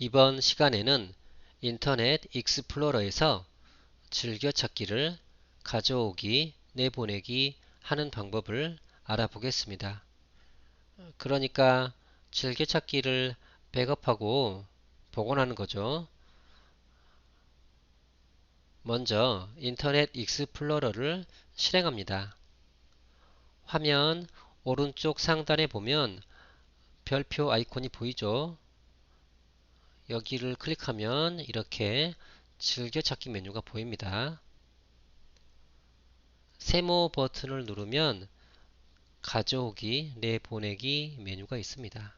이번 시간에는 인터넷 익스플로러에서 즐겨찾기를 가져오기, 내보내기 하는 방법을 알아보겠습니다. 그러니까 즐겨찾기를 백업하고 복원하는 거죠. 먼저 인터넷 익스플로러를 실행합니다. 화면 오른쪽 상단에 보면 별표 아이콘이 보이죠? 여기를 클릭하면 이렇게 즐겨찾기 메뉴가 보입니다. 세모 버튼을 누르면 가져오기, 내보내기 메뉴가 있습니다.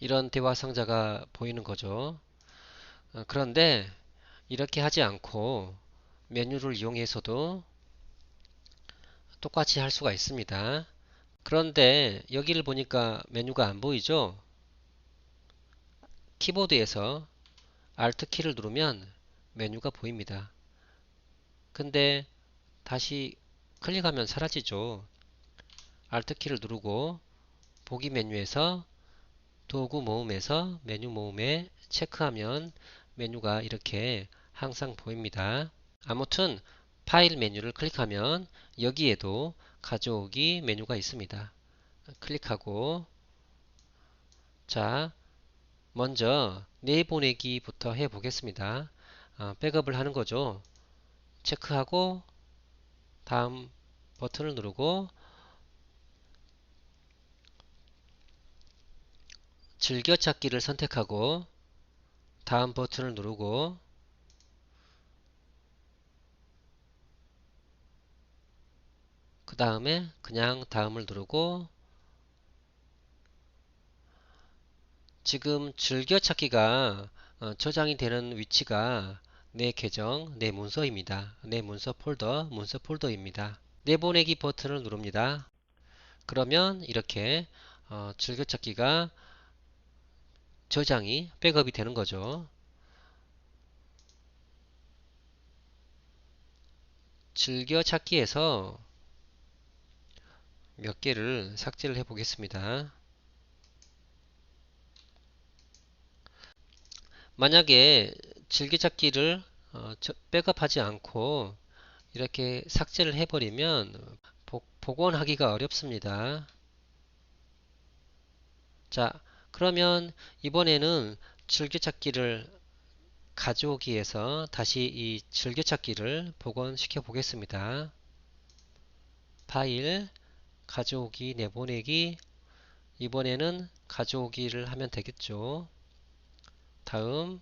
이런 대화 상자가 보이는 거죠. 어, 그런데 이렇게 하지 않고 메뉴를 이용해서도 똑같이 할 수가 있습니다. 그런데 여기를 보니까 메뉴가 안 보이죠? 키보드에서 Alt 키를 누르면 메뉴가 보입니다. 근데 다시 클릭하면 사라지죠. Alt 키를 누르고 보기 메뉴에서 도구 모음에서 메뉴 모음에 체크하면 메뉴가 이렇게 항상 보입니다. 아무튼 파일 메뉴를 클릭하면 여기에도 가져오기 메뉴가 있습니다. 클릭하고 자 먼저 내보내기부터 해 보겠습니다. 아, 백업을 하는 거죠. 체크하고 다음 버튼을 누르고 즐겨찾기를 선택하고 다음 버튼을 누르고 그 다음에 그냥 다음을 누르고 지금 즐겨찾기가 어, 저장이 되는 위치가 내 계정, 내 문서입니다. 내 문서 폴더, 문서 폴더입니다. 내보내기 버튼을 누릅니다. 그러면 이렇게 어, 즐겨찾기가 저장이 백업이 되는 거죠. 즐겨찾기에서 몇 개를 삭제를 해 보겠습니다. 만약에 즐겨찾기를 어, 백업하지 않고 이렇게 삭제를 해버리면 복원하기가 어렵습니다. 자 그러면 이번에는 즐겨찾기를 가져오기 위해서 다시 이 즐겨찾기를 복원시켜 보겠습니다. 파일 가져오기 내보내기 이번에는 가져오기를 하면 되겠죠. 다음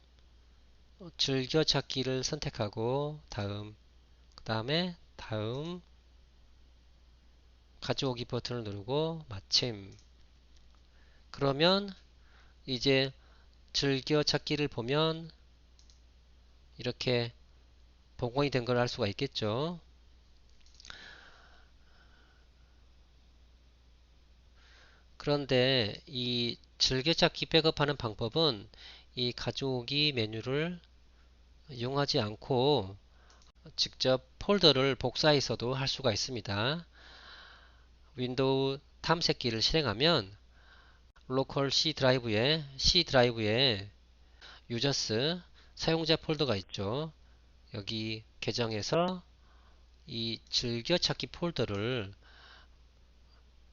즐겨찾기를 선택하고 다음 그 다음에 다음 가져오기 버튼을 누르고 마침 그러면 이제 즐겨찾기를 보면 이렇게 복원이 된 걸 알 수가 있겠죠. 그런데 이 즐겨찾기 백업하는 방법은 이 가져오기 메뉴를 이용하지 않고 직접 폴더를 복사해서도 할 수가 있습니다. 윈도우 탐색기를 실행하면 로컬 C 드라이브에 C 드라이브에 유저스 사용자 폴더가 있죠. 여기 계정에서 이 즐겨찾기 폴더를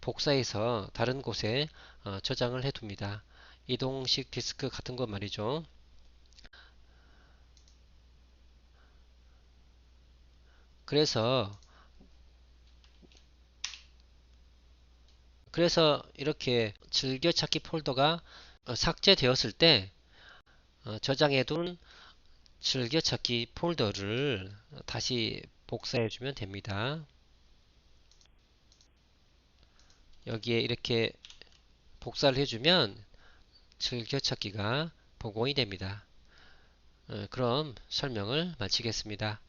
복사해서 다른 곳에 어, 저장을 해 둡니다. 이동식 디스크 같은 것 말이죠. 그래서 그래서 이렇게 즐겨찾기 폴더가 어, 삭제되었을 때 어, 저장해둔 즐겨찾기 폴더를 다시 복사해주면 됩니다. 여기에 이렇게 복사를 해주면 즐겨찾기가 복원이 됩니다. 어, 그럼 설명을 마치겠습니다.